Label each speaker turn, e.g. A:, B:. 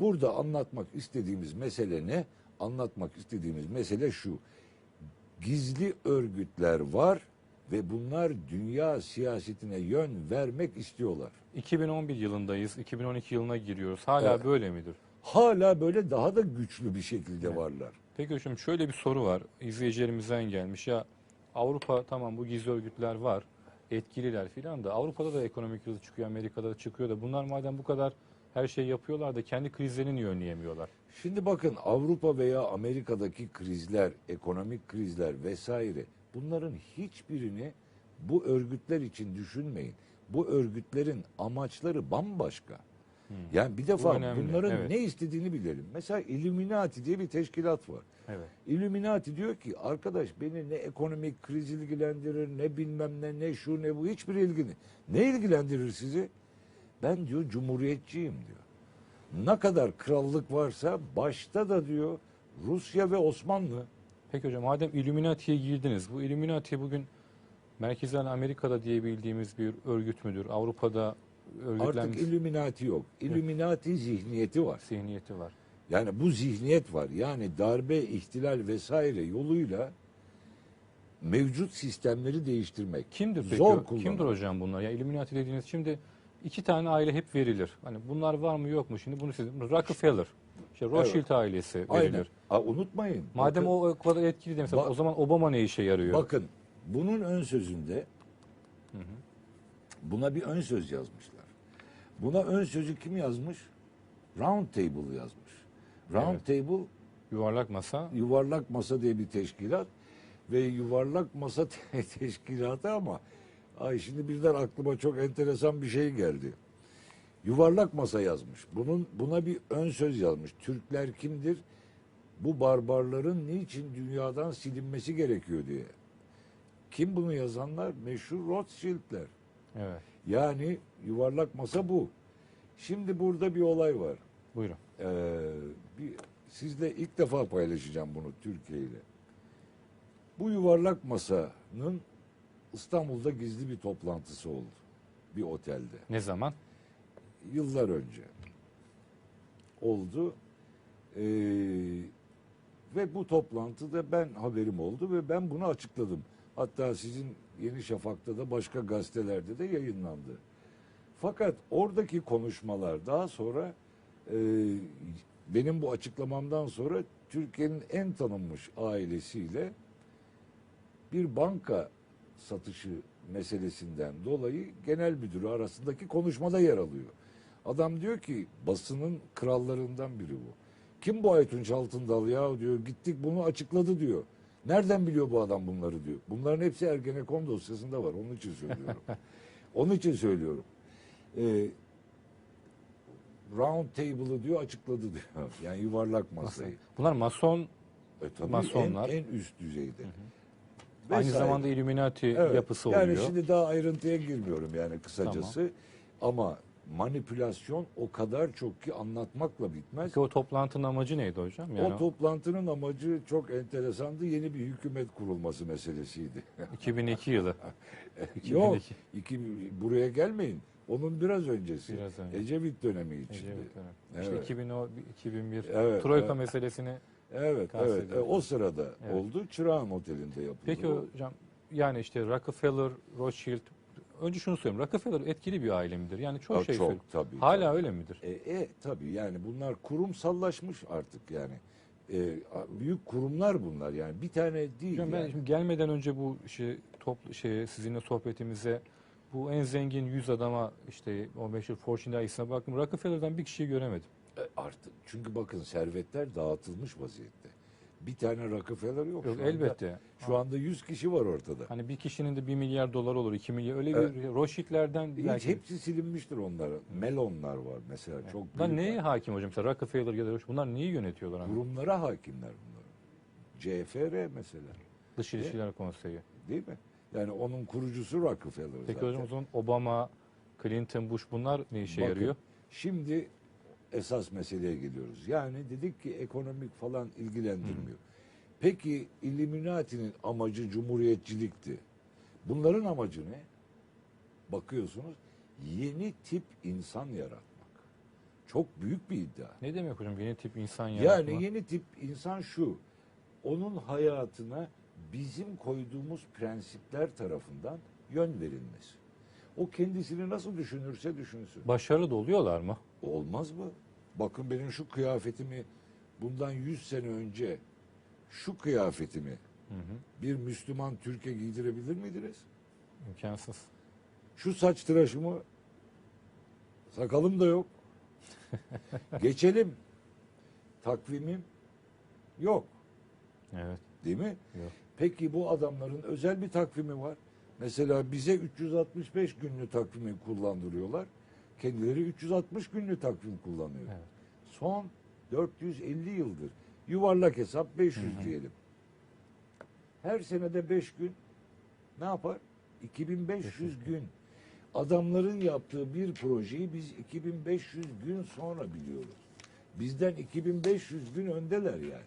A: Burada anlatmak istediğimiz mesele ne? Anlatmak istediğimiz mesele şu. Gizli örgütler var ve bunlar dünya siyasetine yön vermek istiyorlar.
B: 2011 yılındayız. 2012 yılına giriyoruz. Hala
A: Evet.
B: böyle midir?
A: Hala böyle daha da güçlü bir şekilde varlar.
B: Peki hocam şöyle bir soru var. İzleyicilerimizden gelmiş. Ya Avrupa tamam bu gizli örgütler var. Etkililer filan da Avrupa'da da ekonomik kriz çıkıyor, Amerika'da da çıkıyor da bunlar madem bu kadar her şeyi yapıyorlar da kendi krizlerini niye önleyemiyorlar?
A: Şimdi bakın Avrupa veya Amerika'daki krizler, ekonomik krizler vesaire bunların hiçbirini bu örgütler için düşünmeyin. Bu örgütlerin amaçları bambaşka. Yani bir defa
B: önemli,
A: bunların
B: evet.
A: ne istediğini bilelim. Mesela Illuminati diye bir teşkilat var.
B: Evet.
A: Illuminati diyor ki arkadaş beni ne ekonomik kriz ilgilendirir ne bilmem ne ne şu ne bu hiçbir ilgini. Ne ilgilendirir sizi? Ben diyor cumhuriyetçiyim diyor. Ne kadar krallık varsa başta da diyor Rusya ve Osmanlı.
B: Peki hocam madem Illuminati'ye girdiniz. Bu Illuminati bugün Merkezden Amerika'da diye bildiğimiz bir örgüt müdür? Avrupa'da örgütlenmiş
A: Artık Illuminati yok. Illuminati zihniyeti var.
B: zihniyeti var.
A: Yani bu zihniyet var. Yani darbe, ihtilal vesaire yoluyla mevcut sistemleri değiştirmek.
B: Kimdir peki?
A: Zor kullanmak.
B: Kimdir hocam bunlar? Ya Illuminati dediğiniz şimdi iki tane aile hep verilir. Hani bunlar var mı yok mu? Şimdi bunu siz Rockefeller, işte Rothschild ailesi verilir.
A: Aynen. Ha, unutmayın.
B: Madem
A: Bakın-
B: o o kadar etkili
A: Bak-
B: o zaman Obama ne işe yarıyor?
A: Bakın bunun ön sözünde buna bir ön söz yazmışlar. Buna ön sözü kim yazmış? Round Table yazmış. Round Table
B: Yuvarlak masa.
A: yuvarlak masa diye bir teşkilat ve yuvarlak masa te- teşkilatı ama ay şimdi birden aklıma çok enteresan bir şey geldi. Yuvarlak masa yazmış. Bunun buna bir ön söz yazmış. Türkler kimdir? Bu barbarların niçin dünyadan silinmesi gerekiyor diye. Kim bunu yazanlar? Meşhur Rothschild'ler.
B: Evet.
A: Yani yuvarlak masa bu. Şimdi burada bir olay var.
B: Buyurun.
A: Ee, bir, sizle ilk defa paylaşacağım bunu Türkiye ile. Bu yuvarlak masanın İstanbul'da gizli bir toplantısı oldu. Bir otelde.
B: Ne zaman?
A: Yıllar önce oldu. Ee, ve bu toplantıda ben haberim oldu ve ben bunu açıkladım. Hatta sizin Yeni Şafak'ta da başka gazetelerde de yayınlandı. Fakat oradaki konuşmalar daha sonra e, benim bu açıklamamdan sonra Türkiye'nin en tanınmış ailesiyle bir banka satışı meselesinden dolayı genel müdürü arasındaki konuşmada yer alıyor. Adam diyor ki basının krallarından biri bu. Kim bu Aytunç Altındal ya diyor. Gittik bunu açıkladı diyor. Nereden biliyor bu adam bunları diyor. Bunların hepsi Ergenekon dosyasında var. Onun için söylüyorum. Onun için söylüyorum. Ee, round table'ı diyor açıkladı diyor. Yani yuvarlak masayı.
B: Bunlar mason
A: E, tabii
B: Masonlar.
A: En, en üst düzeyde.
B: aynı
A: Vesaire.
B: zamanda Illuminati
A: Evet,
B: yapısı
A: yani
B: oluyor.
A: şimdi daha ayrıntıya girmiyorum yani kısacası. Ama manipülasyon o kadar çok ki anlatmakla bitmez.
B: Peki o toplantının amacı neydi hocam? Yani
A: o toplantının amacı çok enteresandı. Yeni bir hükümet kurulması meselesiydi.
B: 2002 yılı.
A: Yok,
B: 2002.
A: iki, buraya gelmeyin. Onun biraz öncesi.
B: Biraz önce.
A: Ecevit dönemi içinde.
B: Ecevit dönemi. İşte
A: Evet.
B: 2010, 2001
A: Evet,
B: Troika
A: evet.
B: meselesini
A: Evet, evet. E, o sırada
B: Evet.
A: oldu. Çırağan Oteli'nde yapıldı.
B: Peki hocam yani işte Rockefeller, Rothschild önce şunu söyleyeyim. Rockefeller etkili bir aile midir? Yani çok şey
A: çok, tabii,
B: Hala
A: tabii.
B: öyle midir?
A: E, e tabii yani bunlar kurumsallaşmış artık yani. E, büyük kurumlar bunlar yani. Bir tane değil
B: Hocam ben
A: yani.
B: şimdi gelmeden önce bu şey toplu şey sizinle sohbetimize bu en zengin 100 adama işte o meşhur Fortune dergisine baktım. Rockefeller'dan bir kişiyi göremedim.
A: E, artık çünkü bakın servetler dağıtılmış vaziyette. Bir tane Rockefeller yok.
B: Yok
A: şu anda.
B: elbette.
A: Şu anda 100 kişi var ortada.
B: Hani bir kişinin de 1 milyar dolar olur, 2 milyar öyle
A: Evet.
B: bir Rothschild'lerden
A: Hiç
B: belki
A: hepsi silinmiştir onlar. Melonlar var mesela çok
B: Bunlar
A: büyük.
B: neye hakim hocam? Mesela Rockefeller ya da Rothschild bunlar neyi yönetiyorlar?
A: Kurumlara hakimler bunlar. CFR mesela.
B: Dış İlişkiler Konseyi.
A: Değil mi? Yani onun kurucusu Rockefeller
B: Peki
A: zaten.
B: hocam o zaman Obama, Clinton, Bush bunlar ne işe
A: Bakın,
B: yarıyor?
A: Şimdi esas meseleye geliyoruz. Yani dedik ki ekonomik falan ilgilendirmiyor. Peki Illuminati'nin amacı cumhuriyetçilikti. Bunların amacı ne? Bakıyorsunuz yeni tip insan yaratmak. Çok büyük bir iddia.
B: Ne demek hocam yeni tip insan
A: Yani
B: yaratma?
A: yeni tip insan şu. Onun hayatına bizim koyduğumuz prensipler tarafından yön verilmesi. O kendisini nasıl düşünürse düşünsün.
B: Başarılı da oluyorlar mı?
A: Olmaz mı? Bakın benim şu kıyafetimi bundan 100 sene önce şu kıyafetimi
B: Hı hı.
A: bir Müslüman Türkiye giydirebilir miydiniz?
B: İmkansız.
A: Şu saç tıraşımı sakalım da yok. Geçelim. Takvimim yok.
B: Evet.
A: Değil mi?
B: Yok.
A: Peki bu adamların özel bir takvimi var. Mesela bize 365 günlü takvimi kullandırıyorlar. Kendileri 360 günlü takvim kullanıyor.
B: Evet.
A: Son 450 yıldır. Yuvarlak hesap 500 diyelim. Her senede 5 gün ne yapar? 2500 gün. Adamların yaptığı bir projeyi biz 2500 gün sonra biliyoruz. Bizden 2500 gün öndeler yani.